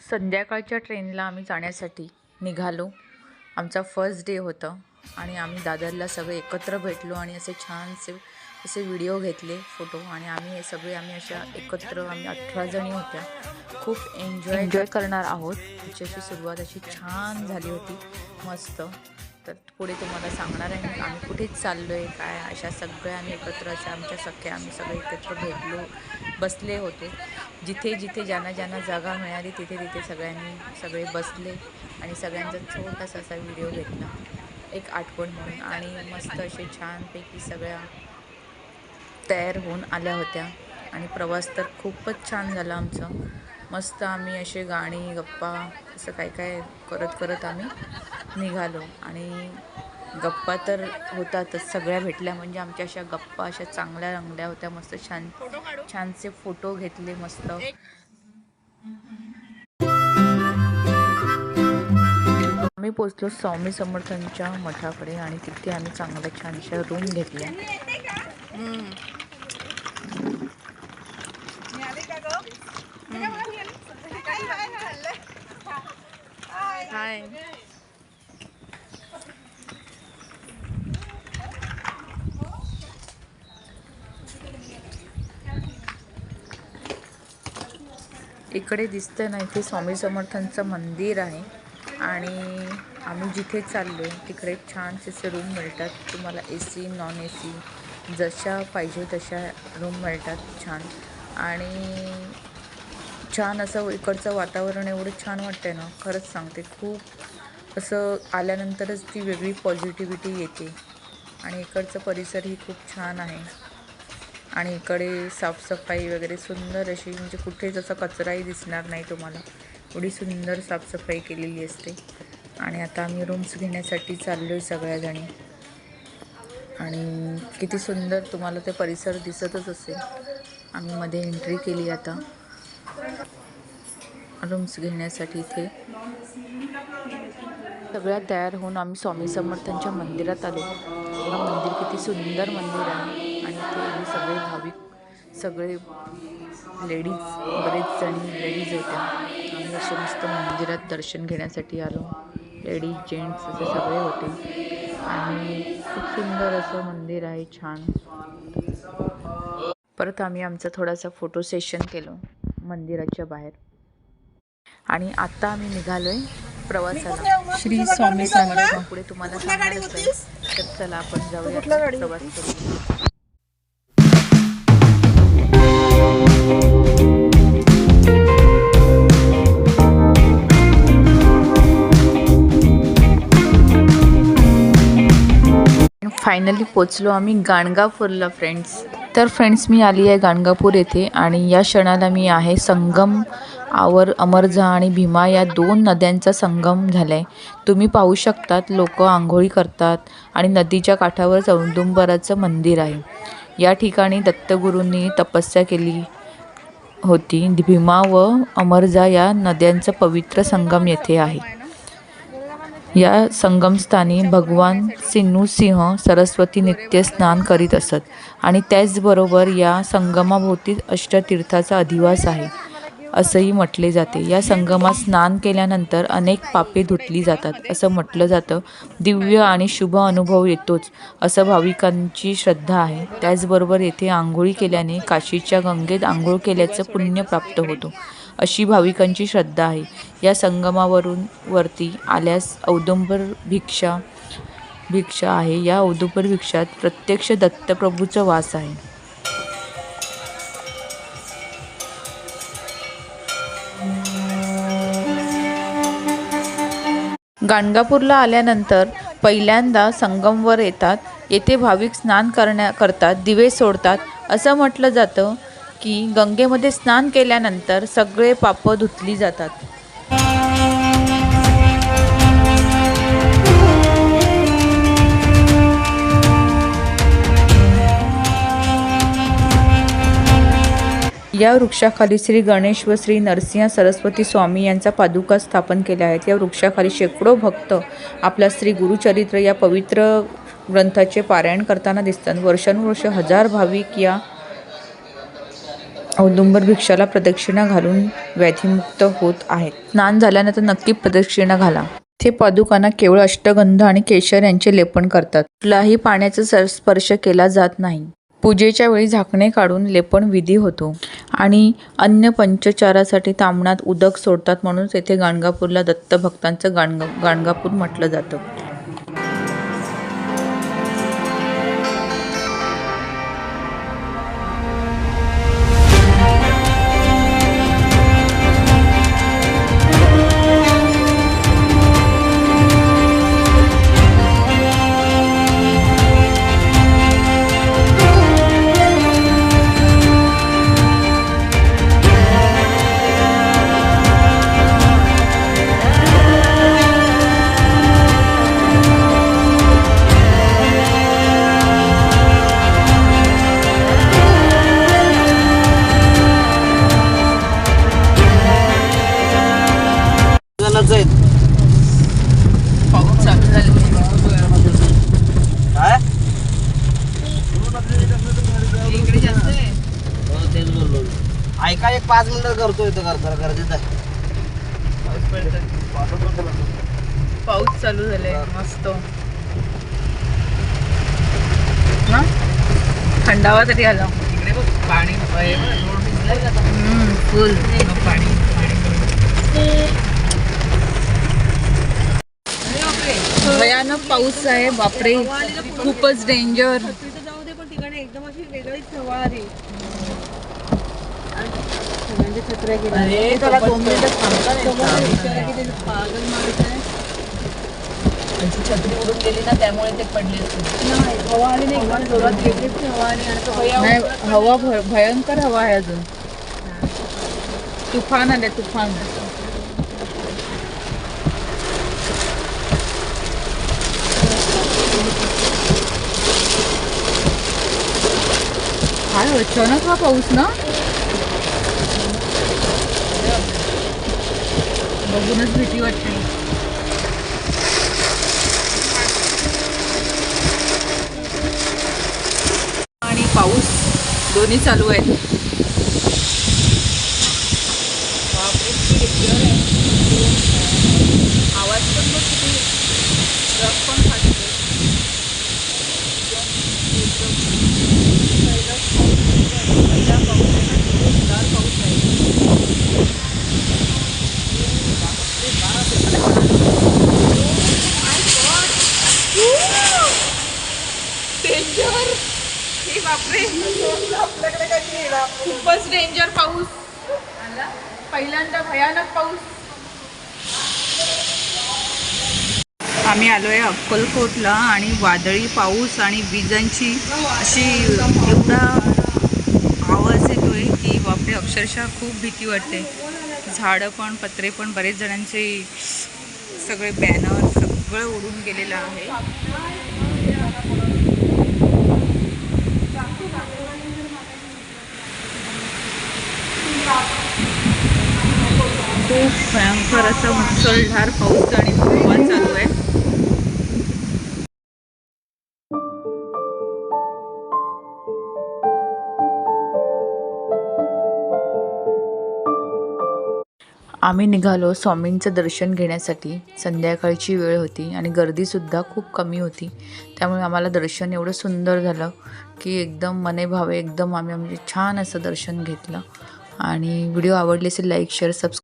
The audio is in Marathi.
संध्याकाळच्या ट्रेनला आम्ही जाण्यासाठी निघालो. आमचा फर्स्ट डे होतं आणि आम्ही दादरला सगळे एकत्र भेटलो आणि असे छानसे असे व्हिडिओ घेतले फोटो आणि आम्ही हे सगळे आम्ही अशा एकत्र आम्ही अठरा जणी होत्या. खूप एन्जॉय एन्जॉय करणार आहोत. तिची अशी सुरुवात अशी छान झाली होती. मस्त. तर पुढे तुम्हाला सांगणार आहे आम्ही कुठेच चाललो आहे काय? अशा सगळ्या आम्ही एकत्र अशा आमच्या सख्या आम्ही सगळे एकत्र भेटलो बसले होते. जिथे जिथे ज्यांना ज्यांना जागा मिळाली तिथे तिथे सगळ्यांनी सगळे बसले आणि सगळ्यांचा छोटासा असा व्हिडिओ घेतला. एक आठवण म्हणून. आणि मस्त असे छानपैकी सगळ्या तयार होऊन आल्या होत्या. आणि प्रवास तर खूपच छान झाला आमचं. मस्त आम्ही असे गाणी गप्पा असं काय काय करत करत आम्ही निघालो. आणि गप्पा तर होतातच. सगळ्या भेटल्या म्हणजे आमच्या अशा गप्पा अशा चांगल्या रंगल्या होत्या. मस्त छान छानसे फोटो घेतले मस्त. आम्ही पोचलो स्वामी समर्थांच्या मठाकडे आणि तिथे आम्ही चांगल्या छानशा रूम घेतल्या. हाय. इकडे दिसतं ना इथे स्वामी समर्थांचं मंदिर आहे. आणि आम्ही जिथे चाललो आहे तिकडे छानसे असे रूम मिळतात. तुम्हाला A C non A C जशा पाहिजे तशा रूम मिळतात छान. आणि छान असं इकडचं वातावरण एवढं छान वाटतंय ना खरंच सांगते. खूप असं आल्यानंतरच ती वेगळी पॉझिटिव्हिटी येते. आणि इकडचं परिसरही खूप छान आहे. आणि इकडे साफसफाई वगैरे सुंदर अशी म्हणजे कुठेच असा कचराही दिसणार नाही तुम्हाला. एवढी सुंदर साफसफाई केलेली असते. आणि आता आम्ही रूम्स घेण्यासाठी चाललो आहे सगळ्याजणी. आणि किती सुंदर तुम्हाला ते परिसर दिसतच असेल. आम्ही मध्ये एंट्री केली आता. रूम्स घेण्यासाठी इथे. सगळ्या तयार होऊन आम्ही स्वामी समर्थांच्या मंदिरात आलो. मंदिर किती सुंदर मंदिर आहे. आणि इथे हे सगळे भाविक सगळे लेडीज बरेच जणी लेडीज होत्या आम्ही असे मस्त मंदिरात दर्शन घेण्यासाठी आलो. लेडीज जेंट्स असे सगळे होते. आणि खूप सुंदर असं मंदिर आहे छान. परत आम्ही आमचा थोडासा फोटो सेशन केलं मंदिराच्या बाहेर. आणि आता आम्ही निघालोय प्रवासाला. श्री स्वामी समर्थ. पुढे तुम्हाला आहे तर चला आपण जाऊया प्रवास करू. फायनली पोचलो आम्ही गाणगापूरला फ्रेंड्स तर फ्रेंड्स मी आली आहे गाणगापूर येथे आणि या क्षणाला मी आहे संगम आवर अमरझा आणि भीमा या दोन नद्यांचा संगम झाला आहे तुम्ही पाहू शकतात लोक आंघोळी करतात आणि नदीच्या काठावर चौदुंबराचं मंदिर आहे. या ठिकाणी दत्तगुरूंनी तपस्या केली होती. भीमा व अमरजा या नद्यांचा पवित्र संगम येथे आहे. या संगमस्थानी भगवान सिंह सरस्वती नित्य स्नान करीत असत. आणि त्याचबरोबर या संगमाभोवती अष्टतीर्थाचा अधिवास आहे असंही म्हटले जाते. या संगमात स्नान केल्यानंतर अनेक पापे धुतली जातात असं म्हटलं जातं. दिव्य आणि शुभ अनुभव येतोच असं भाविकांची श्रद्धा आहे. त्याचबरोबर येथे आंघोळी केल्याने काशीच्या गंगेत आंघोळ केल्याचं पुण्य प्राप्त होतो. अशी भाविकांची श्रद्धा आहे. या संगमावरून वरती आल्यास औदुंबर भिक्षा भिक्षा आहे. या औदुंबर भिक्षात प्रत्यक्ष दत्तप्रभूचा वास आहे. गाणगापूरला आल्यानंतर पहिल्यांदा संगमवर येतात. येथे भाविक स्नान करण्या करतात दिवे सोडतात. असं म्हटलं जातं की गंगेमध्ये स्नान केल्यानंतर सगळे पापं धुतली जातात. या वृक्षाखाली श्री गणेश व श्री नरसिंह सरस्वती स्वामी यांचा पादुका स्थापन केल्या आहेत. या वृक्षाखाली शेकडो भक्त आपला श्री गुरुचरित्र या पवित्र ग्रंथाचे पारायण करताना दिसतात. वर्षानुवर्ष हजार भाविक या औदुंबर भिक्षाला प्रदक्षिणा घालून व्याधीमुक्त होत आहेत स्नान झाल्यानंतर नक्की प्रदक्षिणा घाला. ते पादुकांना केवळ अष्टगंध आणि केशर यांचे लेपन करतात. कुठलाही पाण्याचा सर- स्पर्श केला जात नाही. पूजेच्या वेळी झाकणे काढून लेपन विधी होतो. आणि अन्य पंचचारासाठी तांबणात उदक सोडतात म्हणून येथे गाणगापूरला दत्त भक्तांचं गाणगा गाणगापूर म्हटलं जातं. जणच आहेत पाऊस चालू झाला काय? इकडे जास्त आहे. तेच बोललो ऐका एक पाच मिनिटं करतो इथं करता गरजेचं आहे पाऊस चालू झालाय मस्त. ना थंडावा तरी आला. इकडे बघ पाणी. फुल पाणी. भयानक पाऊस आहे बापरे खूपच डेंजर जाऊ दे पण ठिकाणी एकदम अशी वेगळीच हवा आली सगळ्यांचे छत्र्या गेल्या दोन पागल माणूस आहे. छत्री उडून गेली ना त्यामुळे ते पडले नाही हवा भयंकर हवा आहे अजून. तुफान आले तुफान. काय अचानक हा पाऊस ना बघूनच भीती वाटते आणि पाऊस दोन्ही चालू बापरे, आहे. आवाज पण बघ किती ट्रक पण फाटते पहिला पाऊस आहे ना, जोरदार पाऊस आहे. डेंजर हे बापरे खूपच डेंजर पाऊस. पहिल्यांदा भयानक पाऊस. आम्ही आलोय अक्कलकोटला आणि वादळी पाऊस आणि विजांची अशी एवढा आवाज येतोय की बापरे अक्षरशः खूप भीती वाटते. झाडं पण पत्रे पण बरेच जणांचे सगळे बॅनर सगळं उडून गेलेलं आहे. खूप भयंकर असा मुसळधार पाऊस आणि हवा चालू आहे. आम्ही निघालो स्वामींचं दर्शन घेण्यासाठी. संध्याकाळची वेळ होती आणि गर्दीसुद्धा खूप कमी होती. त्यामुळे आम्हाला दर्शन एवढं सुंदर झालं की एकदम मने भावे एकदम आम्ही म्हणजे छान असं दर्शन घेतलं. आणि व्हिडिओ आवडले असेल लाईक शेअर सबस्क्राईब